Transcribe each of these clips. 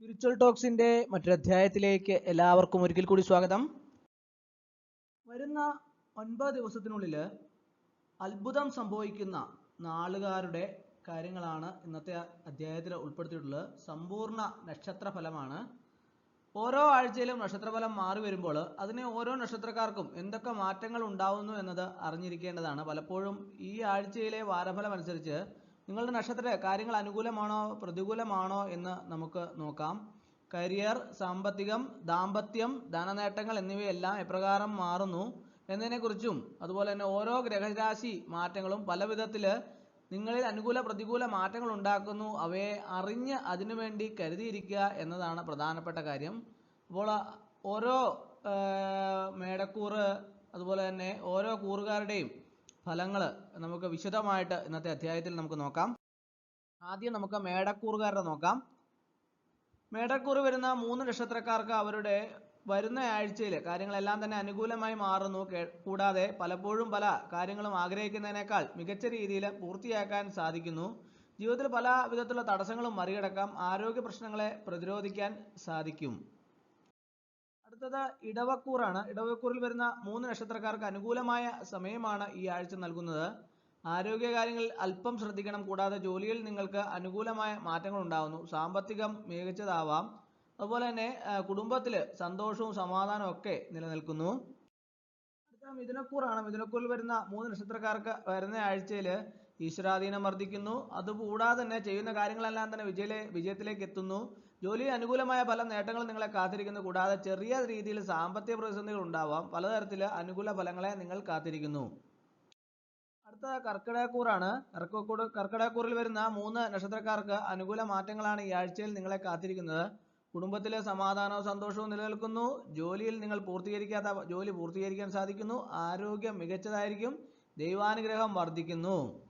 Spiritual ടോക്സിന്റെ മറ്റൊരധ്യായത്തിലേക്ക് എല്ലാവർക്കും ഒരിക്കൽ കൂടി സ്വാഗതം. വരുന്ന ഒൻപത് ദിവസത്തിനുള്ളിൽ അത്ഭുതം സംഭവിക്കുന്ന നാളുകാരുടെ കാര്യങ്ങളാണ് ഇന്നത്തെ അധ്യായത്തിൽ ഉൾപ്പെടുത്തിയിട്ടുള്ളത്. സമ്പൂർണ നക്ഷത്ര ഫലമാണ് ഓരോ ആഴ്ചയിലും നക്ഷത്രഫലം മാറി വരുമ്പോൾ അതിനെ ഓരോ നക്ഷത്രക്കാർക്കും എന്തൊക്കെ മാറ്റങ്ങൾ ഉണ്ടാവുന്നു എന്നത് അറിഞ്ഞിരിക്കേണ്ടതാണ്. പലപ്പോഴും ഈ ആഴ്ചയിലെ വാരഫലം അനുസരിച്ച് നിങ്ങളുടെ നക്ഷത്ര കാര്യങ്ങൾ അനുകൂലമാണോ പ്രതികൂലമാണോ എന്ന് നമുക്ക് നോക്കാം. കരിയർ സാമ്പത്തികം ദാമ്പത്യം ധനനേട്ടങ്ങൾ എന്നിവയെല്ലാം എപ്രകാരം മാറുന്നു എന്നതിനെക്കുറിച്ചും അതുപോലെ തന്നെ ഓരോ ഗ്രഹരാശി മാറ്റങ്ങളും പല വിധത്തിൽ നിങ്ങളിൽ അനുകൂല പ്രതികൂല മാറ്റങ്ങൾ ഉണ്ടാക്കുന്നു. അവയെ അറിഞ്ഞ് അതിനുവേണ്ടി കരുതിയിരിക്കുക എന്നതാണ് പ്രധാനപ്പെട്ട കാര്യം. അപ്പോൾ ഓരോ മേടക്കൂറ് അതുപോലെ തന്നെ ഓരോ കൂറുകാരുടെയും ഫലങ്ങൾ നമുക്ക് വിശദമായിട്ട് ഇന്നത്തെ അധ്യായത്തിൽ നമുക്ക് നോക്കാം. ആദ്യം നമുക്ക് മേടക്കൂറുകാരുടെ നോക്കാം. മേടക്കൂറ് വരുന്ന മൂന്ന് നക്ഷത്രക്കാർക്ക് അവരുടെ വരുന്ന ആഴ്ചയിൽ കാര്യങ്ങളെല്ലാം തന്നെ അനുകൂലമായി മാറുന്നു. കൂടാതെ പലപ്പോഴും പല കാര്യങ്ങളും ആഗ്രഹിക്കുന്നതിനേക്കാൾ മികച്ച രീതിയിൽ പൂർത്തിയാക്കാൻ സാധിക്കുന്നു. ജീവിതത്തിൽ പല വിധത്തിലുള്ള തടസ്സങ്ങളും മറികടക്കാം. ആരോഗ്യ പ്രശ്നങ്ങളെ പ്രതിരോധിക്കാൻ സാധിക്കും. അടുത്തത് ഇടവക്കൂറാണ്. ഇടവക്കൂറിൽ വരുന്ന മൂന്ന് നക്ഷത്രക്കാർക്ക് അനുകൂലമായ സമയമാണ് ഈ ആഴ്ച നൽകുന്നത്. ആരോഗ്യകാര്യങ്ങളിൽ അല്പം ശ്രദ്ധിക്കണം. കൂടാതെ ജോലിയിൽ നിങ്ങൾക്ക് അനുകൂലമായ മാറ്റങ്ങൾ ഉണ്ടാകുന്നു സാമ്പത്തികം മികച്ചതാവാം. അതുപോലെ തന്നെ കുടുംബത്തിൽ സന്തോഷവും സമാധാനവും ഒക്കെ നിലനിൽക്കുന്നു. മിഥുനക്കൂറാണ്. മിഥുനക്കൂറിൽ വരുന്ന മൂന്ന് നക്ഷത്രക്കാർക്ക് വരുന്ന ആഴ്ചയിൽ ഈശ്വരാധീനം വർദ്ധിക്കുന്നു. അതുകൂടാതെ തന്നെ ചെയ്യുന്ന കാര്യങ്ങളെല്ലാം തന്നെ വിജയ വിജയത്തിലേക്ക് എത്തുന്നു. ജോലിയിൽ അനുകൂലമായ പല നേട്ടങ്ങളും നിങ്ങളെ കാത്തിരിക്കുന്നു. കൂടാതെ ചെറിയ രീതിയിൽ സാമ്പത്തിക പ്രതിസന്ധികൾ ഉണ്ടാവാം. പലതരത്തിൽ അനുകൂല ഫലങ്ങളെ നിങ്ങൾ കാത്തിരിക്കുന്നു. അടുത്ത കർക്കിടകക്കൂറാണ്. കർക്കക്കൂട് കർക്കിടകക്കൂറിൽ വരുന്ന മൂന്ന് നക്ഷത്രക്കാർക്ക് അനുകൂല മാറ്റങ്ങളാണ് ഈ ആഴ്ചയിൽ നിങ്ങളെ കാത്തിരിക്കുന്നത്. കുടുംബത്തിലെ സമാധാനവും സന്തോഷവും നിലനിൽക്കുന്നു. ജോലിയിൽ നിങ്ങൾ പൂർത്തീകരിക്കാത്ത ജോലി പൂർത്തീകരിക്കാൻ സാധിക്കുന്നു. ആരോഗ്യം മികച്ചതായിരിക്കും. ദൈവാനുഗ്രഹം വർദ്ധിക്കുന്നു.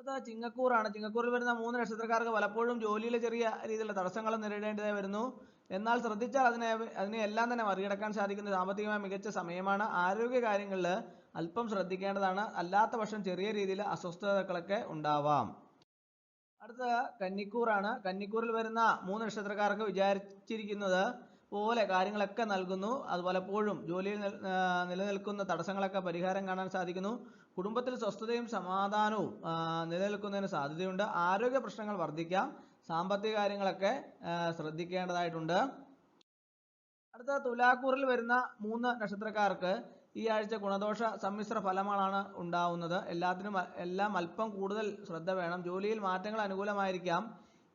അടുത്ത ചിങ്ങക്കൂറാണ്. ചിങ്ങക്കൂറിൽ വരുന്ന മൂന്ന് നക്ഷത്രക്കാർക്ക് പലപ്പോഴും ജോലിയിൽ ചെറിയ രീതിയിലുള്ള തടസ്സങ്ങൾ നേരിടേണ്ടതായി വരുന്നു. എന്നാൽ ശ്രദ്ധിച്ചാൽ അതിനെ അതിനെ എല്ലാം തന്നെ മറികടക്കാൻ സാധിക്കുന്ന സാമ്പത്തികമായി മികച്ച സമയമാണ്. ആരോഗ്യ കാര്യങ്ങളിൽ അല്പം ശ്രദ്ധിക്കേണ്ടതാണ്. അല്ലാത്ത പക്ഷം ചെറിയ രീതിയിൽ അസ്വസ്ഥതകളൊക്കെ ഉണ്ടാവാം. അടുത്ത കന്നിക്കൂറാണ്. കന്നിക്കൂറിൽ വരുന്ന മൂന്ന് നക്ഷത്രക്കാർക്ക് വിചാരിച്ചിരിക്കുന്നത് പോലെ കാര്യങ്ങളൊക്കെ നൽകുന്നു. അത് പലപ്പോഴും ജോലിയിൽ നിലനിൽക്കുന്ന തടസ്സങ്ങളൊക്കെ പരിഹാരം കാണാൻ സാധിക്കുന്നു. കുടുംബത്തിൽ സ്വസ്ഥതയും സമാധാനവും നിലനിൽക്കുന്നതിന് സാധ്യതയുണ്ട്. ആരോഗ്യ പ്രശ്നങ്ങൾ വർദ്ധിക്കാം. സാമ്പത്തിക കാര്യങ്ങളൊക്കെ ശ്രദ്ധിക്കേണ്ടതായിട്ടുണ്ട്. അടുത്ത തുലാക്കൂറിൽ വരുന്ന മൂന്ന് നക്ഷത്രക്കാർക്ക് ഈ ആഴ്ച ഗുണദോഷ സമ്മിശ്ര ഫലങ്ങളാണ് ഉണ്ടാവുന്നത്. എല്ലാത്തിനും എല്ലാം അല്പം കൂടുതൽ ശ്രദ്ധ വേണം. ജോലിയിൽ മാറ്റങ്ങൾ അനുകൂലമായിരിക്കാം.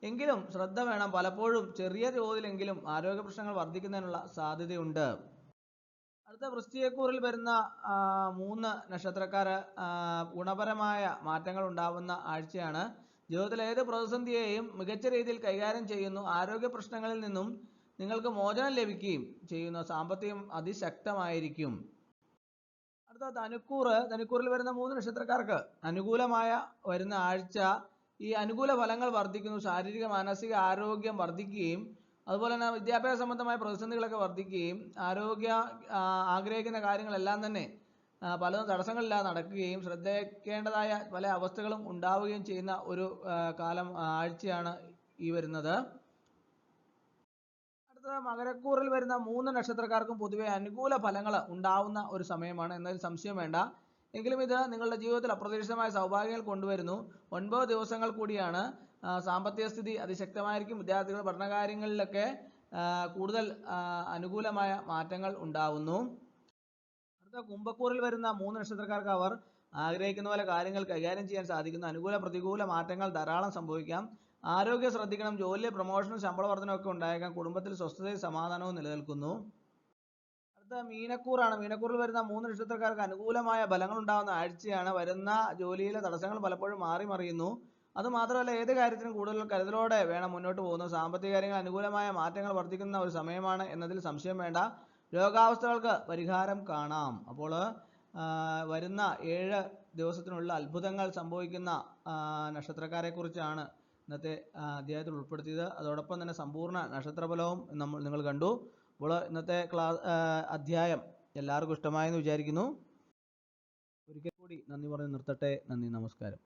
എങ്കിലും ശ്രദ്ധ വേണം. പലപ്പോഴും ചെറിയ തോതിലെങ്കിലും ആരോഗ്യ പ്രശ്നങ്ങൾ വർദ്ധിക്കുന്നതിനുള്ള സാധ്യതയുണ്ട്. അടുത്ത വൃശ്ചികക്കൂറിൽ വരുന്ന മൂന്ന് നക്ഷത്രക്കാര് ഗുണപരമായ മാറ്റങ്ങൾ ഉണ്ടാവുന്ന ആഴ്ചയാണ്. ജീവിതത്തിലെ ഏത് പ്രതിസന്ധിയെയും മികച്ച രീതിയിൽ കൈകാര്യം ചെയ്യുന്നു. ആരോഗ്യ പ്രശ്നങ്ങളിൽ നിന്നും നിങ്ങൾക്ക് മോചനം ലഭിക്കുകയും ചെയ്യുന്ന. സാമ്പത്തികം അതിശക്തമായിരിക്കും. അടുത്ത ധനുക്കൂറ് ധനുക്കൂറിൽ വരുന്ന മൂന്ന് നക്ഷത്രക്കാർക്ക് അനുകൂലമായ വരുന്ന ആഴ്ച ഈ അനുകൂല ഫലങ്ങൾ വർദ്ധിക്കുന്നു. ശാരീരിക മാനസിക ആരോഗ്യം വർദ്ധിക്കുകയും അതുപോലെ തന്നെ വിദ്യാഭ്യാസ സംബന്ധമായ പ്രതിസന്ധികളൊക്കെ വർദ്ധിക്കുകയും ആരോഗ്യ ആഗ്രഹിക്കുന്ന കാര്യങ്ങളെല്ലാം തന്നെ പലതും തടസ്സങ്ങളില്ലാതെ നടക്കുകയും ശ്രദ്ധിക്കേണ്ടതായ പല അവസ്ഥകളും ഉണ്ടാവുകയും ചെയ്യുന്ന ഒരു കാലം ആഴ്ചയാണ് ഈ വരുന്നത്. അടുത്തത് മകരക്കൂറിൽ വരുന്ന മൂന്ന് നക്ഷത്രക്കാർക്കും പൊതുവെ അനുകൂല ഫലങ്ങൾ ഉണ്ടാവുന്ന ഒരു സമയമാണ്. എന്നതിൽ സംശയം വേണ്ട. എങ്കിലും ഇത് നിങ്ങളുടെ ജീവിതത്തിൽ അപ്രതീക്ഷിതമായ സൗഭാഗ്യങ്ങൾ കൊണ്ടുവരുന്നു. ഒൻപത് ദിവസങ്ങൾ കൂടിയാണ് സാമ്പത്തിക സ്ഥിതി അതിശക്തമായിരിക്കും. വിദ്യാർത്ഥികൾ പഠനകാര്യങ്ങളിലൊക്കെ കൂടുതൽ അനുകൂലമായ മാറ്റങ്ങൾ ഉണ്ടാവുന്നു. അടുത്ത കുംഭക്കൂറിൽ വരുന്ന മൂന്ന് നക്ഷത്രക്കാർക്ക് അവർ ആഗ്രഹിക്കുന്ന പോലെ കാര്യങ്ങൾ കൈകാര്യം ചെയ്യാൻ സാധിക്കുന്നു. അനുകൂല പ്രതികൂല മാറ്റങ്ങൾ ധാരാളം സംഭവിക്കാം. ആരോഗ്യം ശ്രദ്ധിക്കണം ജോലിയിൽ പ്രൊമോഷനും ശമ്പള വർധനവും ഒക്കെ ഉണ്ടായേക്കാം. കുടുംബത്തിൽ സ്വസ്ഥതയും സമാധാനവും നിലനിൽക്കുന്നു. അടുത്ത മീനക്കൂറാണ്. മീനക്കൂറിൽ വരുന്ന മൂന്ന് നക്ഷത്രക്കാർക്ക് അനുകൂലമായ ഫലങ്ങൾ ഉണ്ടാകുന്ന ആഴ്ചയാണ് വരുന്ന ജോലിയിലെ തടസ്സങ്ങൾ പലപ്പോഴും മാറി മറിയുന്നു. അത് മാത്രമല്ല ഏത് കാര്യത്തിനും കൂടുതൽ കരുതലോടെ വേണം മുന്നോട്ട് പോകുന്നത്. സാമ്പത്തിക കാര്യങ്ങൾ അനുകൂലമായ മാറ്റങ്ങൾ വർദ്ധിക്കുന്ന ഒരു സമയമാണ് എന്നതിൽ സംശയം വേണ്ട. രോഗാവസ്ഥകൾക്ക് പരിഹാരം കാണാം. അപ്പോൾ വരുന്ന ഏഴ് ദിവസത്തിനുള്ള അത്ഭുതങ്ങൾ സംഭവിക്കുന്ന നക്ഷത്രക്കാരെ നക്ഷത്രക്കാരെക്കുറിച്ചാണ് ഇന്നത്തെ അധ്യായത്തിൽ ഉൾപ്പെടുത്തിയത്. അതോടൊപ്പം തന്നെ സമ്പൂർണ നക്ഷത്രഫലവും നമ്മൾ നിങ്ങൾ കണ്ടു. അപ്പോൾ ഇന്നത്തെ ക്ലാസ് അധ്യായം എല്ലാവർക്കും ഇഷ്ടമായെന്ന് വിചാരിക്കുന്നു. ഒരിക്കൽ കൂടി നന്ദി പറഞ്ഞ് നിർത്തട്ടെ. നന്ദി നമസ്കാരം.